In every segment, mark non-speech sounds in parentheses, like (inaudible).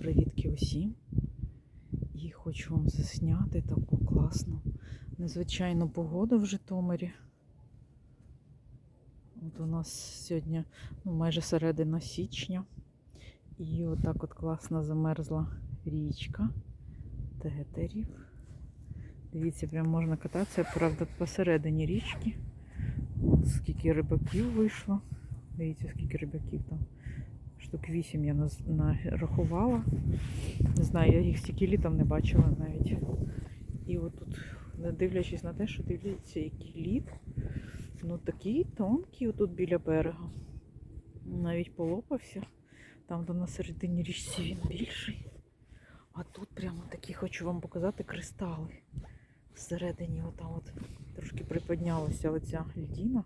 привітки усім. І хочу вам засняти таку класну незвичайну погоду в Житомирі. От у нас сьогодні ну, майже середина січня. І отак от класно замерзла річка Тетерів. Дивіться, прям можна кататися, правда, посередині річки. От скільки рибаків вийшло. Дивіться, скільки рибаків там. Штук 8 я нарахувала. Не знаю, я їх стільки літом не бачила навіть. І от тут, не дивлячись на те, що дивіться, який лід. Ну такий тонкий отут біля берега. Навіть полопався. Там до на середині річці він більший. А тут прямо такі хочу вам показати кристали. Всередині отам от трошки приподнялася оця льдіна.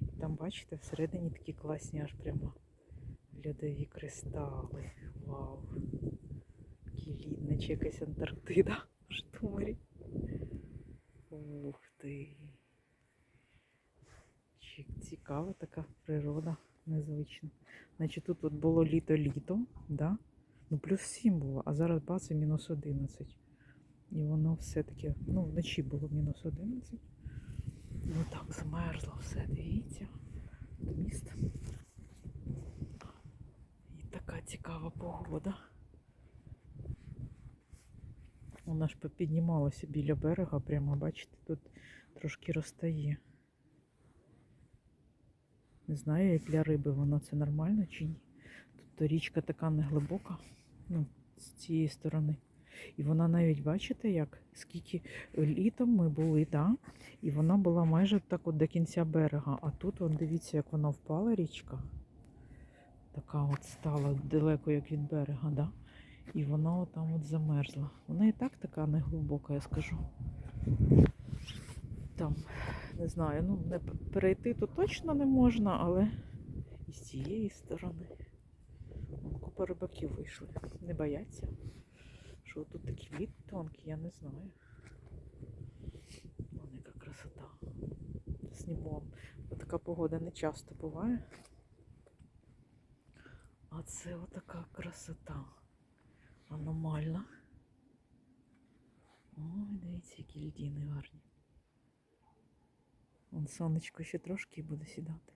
І там, бачите, всередині такі класні аж прямо льодові кристали. Вау! Який лід, наче якась Антарктида в Житомирі. Ух ти. Цікава така природа незвична. Значить, тут от було літо-літо, да? ну плюс 7 було, а зараз бац мінус 11. І воно все-таки, ну, вночі було мінус 11. Ну так замерзло все, дивіться. Міст. Така цікава погода. Вона ж попіднімалася біля берега, прямо бачите, тут трошки розтає. Не знаю, як для риби воно це нормально чи ні. Тут річка така неглибока, ну, з цієї сторони. І вона навіть, бачите, як скільки літом ми були, да? і вона була майже так от до кінця берега. А тут, вон, дивіться, як вона впала річка. Така от стала далеко, як від берега, да? і вона там от замерзла. Вона і так така неглибока, я скажу. Там, не знаю, ну не перейти то точно не можна, але і з цієї сторони. Купа рибаків вийшли. Не бояться. Що тут такий лід тонкий, я не знаю. Вон яка красота. Зніму. Бо така погода не часто буває. Це отака красота. Аномальна. Ой, дивіться, які льдіни гарні. Вон сонечко ще трошки і буде сідати.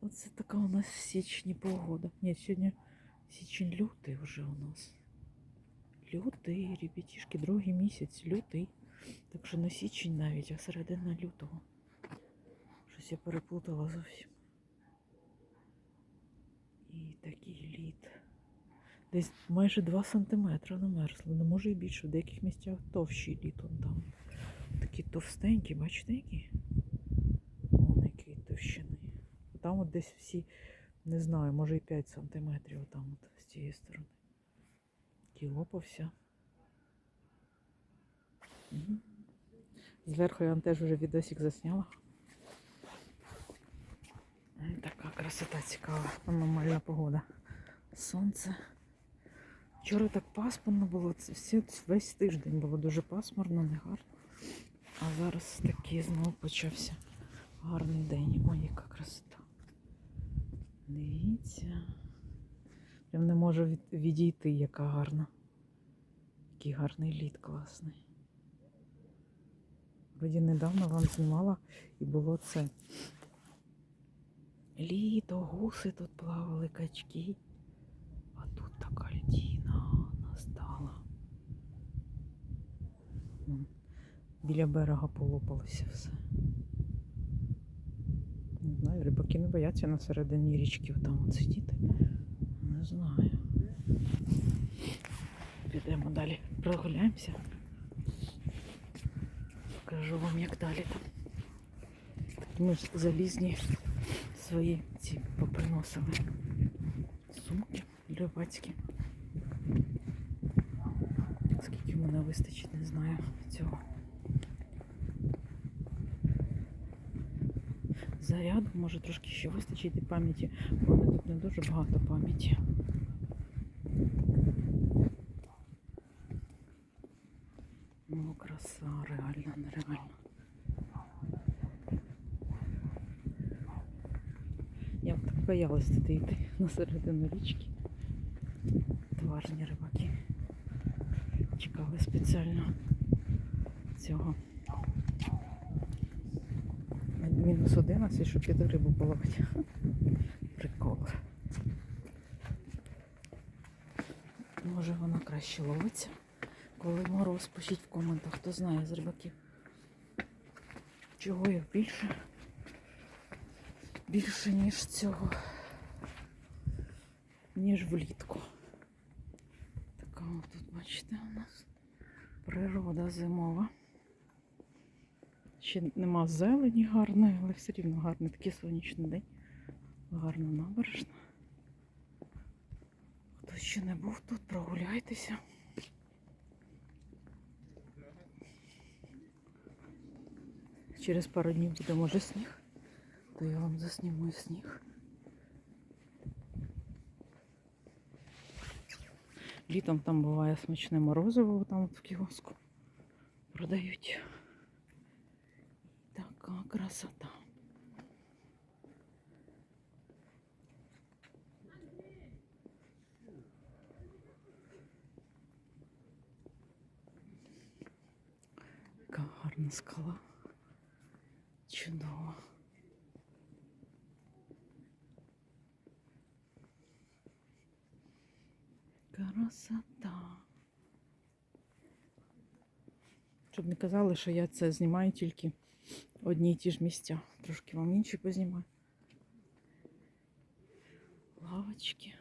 Оце така у нас в січні погода. Ні, сьогодні січень лютий вже у нас. Лютий, ребятішки, другий місяць, лютий. Так що не січень навіть, а середина лютого. Щось я переплутала зовсім. І такий лід. Десь майже 2 сантиметри намерзло. Не може і більше. В деяких місцях товщий лід он там. Такі товстенькі, бачите, які? Вон який товщини. Там от десь всі, не знаю, може і 5 сантиметрів там от з цієї сторони. Такий лопався. Мгм. Зверху я вам теж вже відосик засняла. М, Така красота цікава, аномальна погода. Сонце. Вчора так пасмурно було, весь тиждень було дуже пасмурно, негарно. А зараз такий знову почався гарний день. Ой, яка красота. Дивіться. Прям не можу відійти, яка гарна. Який гарний лід класний. Вроді недавно вам знімала і було це. Літо, гуси тут плавали, качки. А тут така льдіна настала. Біля берега полопалося все. Не знаю, рибаки не бояться на середині річки там сидіти. Не знаю. Підемо далі, прогуляємося. Покажу вам, як далі там. Так ми залізні свої ці поприносили. Сумки рибацькі. Скільки мене вистачить, не знаю цього. Заряду, може трошки ще вистачить і пам'яті, бо мене тут не дуже багато пам'яті. Ну, краса, реально, нереально. Я б так боялась туди йти (laughs) на середину річки. Тварь гарні рибаки. Чекали спеціально цього. Мінус 11, щоб під рибу половити. (laughs) Прикол. Може вона краще ловиться, коли мороз. Пишіть в коментах, хто знає з рибаків. Чого їх більше? Більше, ніж цього, ніж влітку. Така от тут, бачите, у нас природа зимова. Ще нема зелені гарної, але все рівно гарний такий сонячний день. Гарна набережна. Хто ще не був тут, прогуляйтеся. Через пару днів буде може сніг, то я вам засніму і сніг. Літом там буває смачне морозиво, там от в кіоску продають. Така красота. Яка гарна скала. Чудово. Красота. Щоб не казали, що я це знімаю тільки одні й ті ж місця. Трошки вам інші познімаю. Лавочки.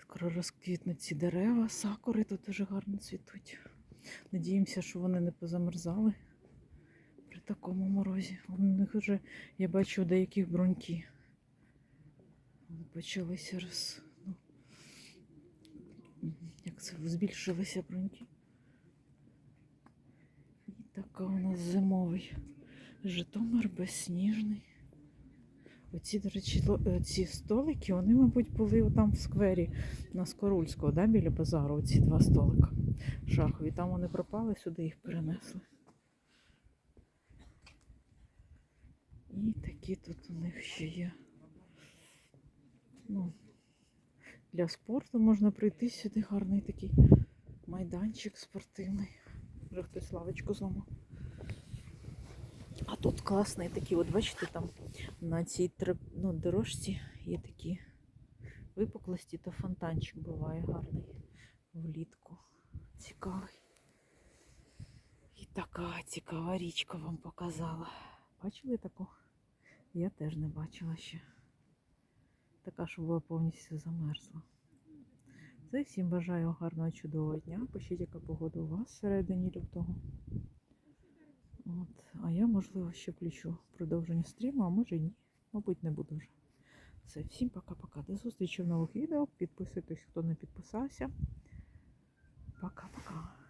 Скоро розквітнуть ці дерева, сакури тут дуже гарно цвітуть. Надіємося, що вони не позамерзали при такому морозі. У них вже, я бачу, деяких бруньки. Вони Почалися роз... ну, як це збільшилися бруньки. І така у нас зимовий Житомир безсніжний. Оці, до речі, е, ці столики, вони, мабуть, були там в сквері на Скорульського, да, біля базару, оці два столика шахові. Там вони пропали, сюди їх перенесли. І такі тут у них ще є. Ну, для спорту можна прийти сюди гарний такий майданчик спортивний. Вже хтось лавочку зламав. А тут класний такий, от бачите, там на цій ну, дорожці є такі випуклості, то фонтанчик буває гарний влітку. Цікавий. І така цікава річка вам показала. Бачили таку? Я теж не бачила ще. Така, що була повністю замерзла. Це всім бажаю гарного чудового дня. Пишіть, яка погода у вас всередині лютого. От. А я, можливо, ще включу продовження стріму, а може ні. Мабуть, не буду вже. Все, всім пока-пока. До зустрічі в нових відео. Підписуйтесь, хто не підписався. Пока-пока.